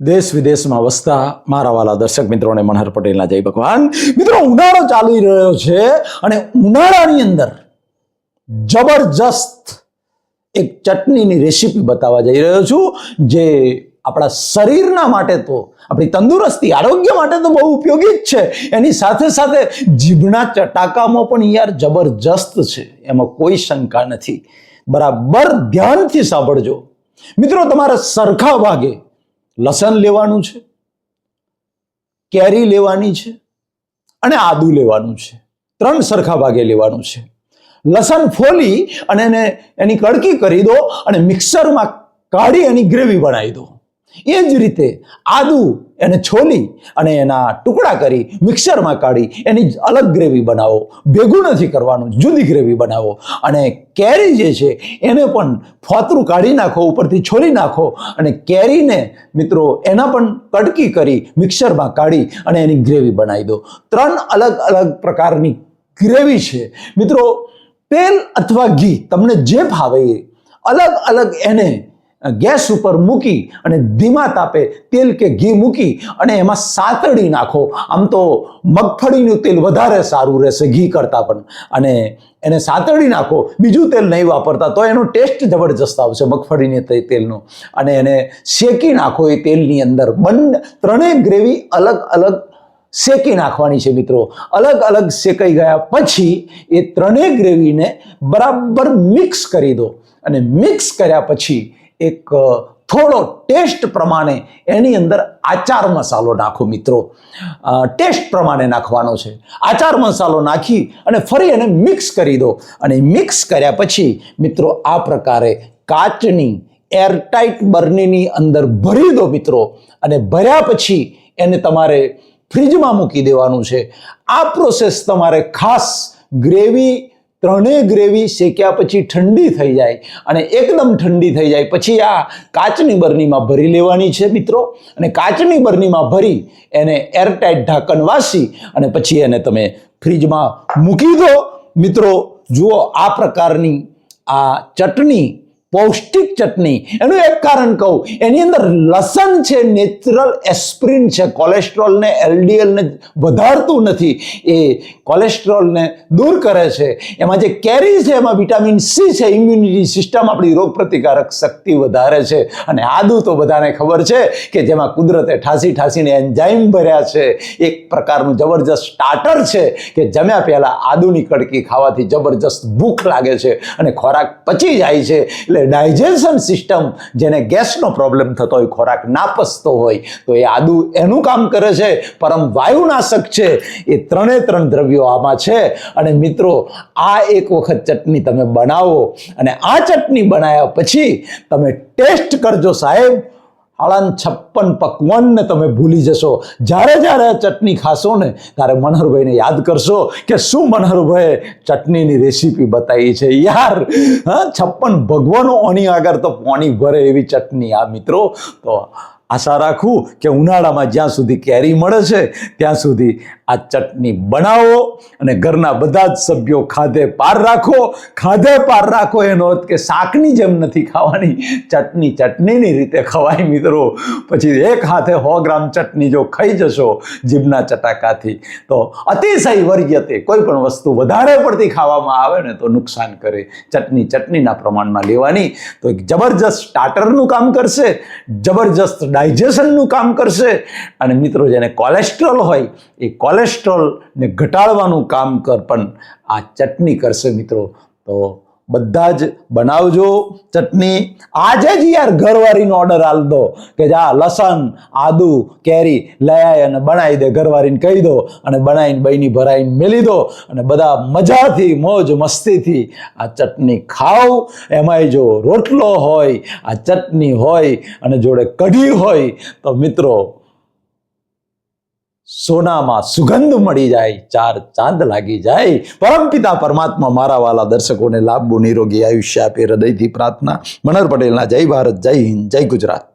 દેશ વિદેશમાં વસતા મારા વાલા દર્શક મિત્રોને મનહર પટેલના જય ભગવાન. મિત્રો, ઉનાળો ચાલી રહ્યો છે અને ઉનાળાની અંદર જબરજસ્ત એક ચટણીની રેસીપી બતાવવા જઈ રહ્યો છું, જે આપણા શરીરના માટે તો, આપણી તંદુરસ્તી, આરોગ્ય માટે તો બહુ ઉપયોગી જ છે. એની સાથે સાથે જીભના ચટાકામાં પણ યાર જબરજસ્ત છે. એમાં કોઈ શંકા નથી. બરાબર ધ્યાનથી સાંભળજો. મિત્રો, તમારા સરખા ભાગે લસણ લેવાનું છે, કેરી લેવાની છે અને આદુ લેવાનું છે. ત્રણ સરખા ભાગે લેવાનું છે. લસણ ફોલી અને એને એની કડકી કરી દો અને મિક્સરમાં કાઢી એની ગ્રેવી બનાવી દો. એ જ રીતે આદુ એને છોલી અને એના ટુકડા કરી મિક્સરમાં કાઢી એની અલગ ગ્રેવી બનાવો. ભેગું નથી કરવાનું, જુદી ગ્રેવી બનાવો. અને કેરી જે છે, એને પણ ફોતરું કાઢી નાખો, ઉપરથી છોલી નાખો અને કેરીને મિત્રો એના પણ કટકી કરી મિક્સરમાં કાઢી અને એની ગ્રેવી બનાવી દો. ત્રણ અલગ અલગ પ્રકારની ગ્રેવી છે. મિત્રો, તેલ અથવા ઘી તમને જે ફાવે અલગ અલગ એને ગેસ ઉપર મૂકી અને ધીમા તાપે તેલ કે ઘી મૂકી અને એમાં સાતડી નાખો. આમ તો મગફળીનું તેલ વધારે સારું રહેશે ઘી કરતાં પણ. અને એને સાતડી નાખો. બીજું તેલ નહીં વાપરતા તો એનો ટેસ્ટ જબરજસ્ત આવશે મગફળીની તેલનો. અને એને શેકી નાખો એ તેલની અંદર. બંને ત્રણેય ગ્રેવી અલગ અલગ શેકી નાખવાની છે મિત્રો. અલગ અલગ શેકાઈ ગયા પછી એ ત્રણેય ગ્રેવીને બરાબર મિક્સ કરી દો. અને મિક્સ કર્યા પછી એક થોડો ટેસ્ટ પ્રમાણે એની અંદર આચાર મસાલો નાખો મિત્રો. ટેસ્ટ પ્રમાણે નાખવાનો છે. આચાર મસાલો નાખી અને ફરી એને મિક્સ કરી દો. અને મિક્સ કર્યા પછી મિત્રો આ પ્રકારે કાચની એરટાઇટ બર્નીની અંદર ભરી દો મિત્રો. અને ભર્યા પછી એને તમારે ફ્રીજમાં મૂકી દેવાનું છે. આ પ્રોસેસ તમારે ખાસ ગ્રેવી ત્રણેય ગ્રેવી શેક્યા પછી ઠંડી થઈ જાય અને એકદમ ઠંડી થઈ જાય. પછી આ કાચની બરણીમાં ભરી લેવાની છે મિત્રો. અને કાચની બરણીમાં ભરી એને એરટાઇટ ઢાંકણ વાસી અને પછી એને તમે ફ્રીજમાં મૂકી દો. મિત્રો, જુઓ આ પ્રકારની આ ચટણી પૌષ્ટિક ચટણી. એનું એક કારણ કહું, એની અંદર લસણ છે નેચરલ એસ્પ્રિન છે કોલેસ્ટ્રોલને એલડીએલને વધારતું નથી. એ કોલેસ્ટ્રોલને દૂર કરે છે. એમાં જે કેરી છે, એમાં વિટામિન સી છે ઇમ્યુનિટી સિસ્ટમ આપણી રોગ પ્રતિકારક શક્તિ વધારે છે. અને આદુ તો બધાને ખબર છે કે જેમાં કુદરતે ઠાસી ઠાસીને એન્ઝાઇમ ભર્યા છે. એક પ્રકારનું જબરજસ્ત સ્ટાર્ટર છે કે જમ્યા પહેલાં આદુની કડકી ખાવાથી જબરજસ્ત ભૂખ લાગે છે અને ખોરાક પચી જાય છે. એટલે ડાયજેશન સિસ્ટમ જેને ગેસનો પ્રોબ્લેમ થતો હોય, ખોરાક ના પસતો હોય, તો એ આદુ એનું કામ કરે છે. પરમ વાયુનાશક છે. એ ત્રણે ત્રણ દ્રવ્યો આમાં છે. અને મિત્રો, આ એક વખત ચટણી તમે બનાવો અને આ ચટણી બનાવ્યા પછી તમે ટેસ્ટ કરજો સાહેબ. હાળાન છપ્પન પકવાનને તમે ભૂલી જશો. જ્યારે જ્યારે ચટણી ખાશો ને, ત્યારે મનહરભાઈને યાદ કરશો કે શું મનહરભાઈએ ચટણીની રેસીપી બતાવી છે. યાર, હા, છપ્પન ભગવાનો ઓની આગળ તો પાણી ભરે એવી ચટણી, આ મિત્રો. તો આશા રાખું કે ઉનાળામાં જ્યાં સુધી કેરી મળે છે, ત્યાં સુધી આ ચટણી બનાવો અને ઘરના બધા જ સભ્યો ખાધે પાર રાખો. ખાધે પાર રાખો એનો અર્થ કે શાકની જેમ નથી ખાવાની. ચટણી ચટણીની રીતે ખવાય મિત્રો. પછી એક હાથે સો ગ્રામ ચટણી જો ખાઈ જશો જીભના ચટાકાથી, તો અતિશય વર્ગ્યતે કોઈ પણ વસ્તુ વધારે પડતી ખાવામાં આવે ને તો નુકસાન કરે. ચટણી ચટણીના પ્રમાણમાં લેવાની તો એક જબરજસ્ત સ્ટાર્ટરનું કામ કરશે. જબરજસ્ત ડાયજેશનનું કામ કરશે. અને મિત્રો, જેને કોલેસ્ટ્રોલ હોય, એ કોલેસ્ટ્રોલને ઘટાડવાનું કામ કર પણ આ ચટણી કરશે મિત્રો. તો બધા જ બનાવજો. ચટણી. આજે જ યાર ઘરવાળીનો ઓર્ડર આલ દો કે જા, લસણ, આદુ, કેરી લઈ આવી અને બનાવી દે. ઘરવાળીને કહી દો અને બનાવીને બહીની ભરાઈને મેલી દો અને બધા મજાથી, મોજ મસ્તીથી આ ચટણી ખાઓ. એમાંય જો રોટલો હોય, આ ચટણી હોય અને જોડે કઢી હોય, તો મિત્રો સોનામાં સુગંધ મળી જાય, ચાર ચાંદ લાગી જાય. પરમપિતા પરમાત્મા મારા વાલા દર્શકોને લાંબુ નિરોગી આયુષ્ય આપે હૃદયથી પ્રાર્થના. મનર પટેલના જય ભારત, જય હિન્દ, જય ગુજરાત.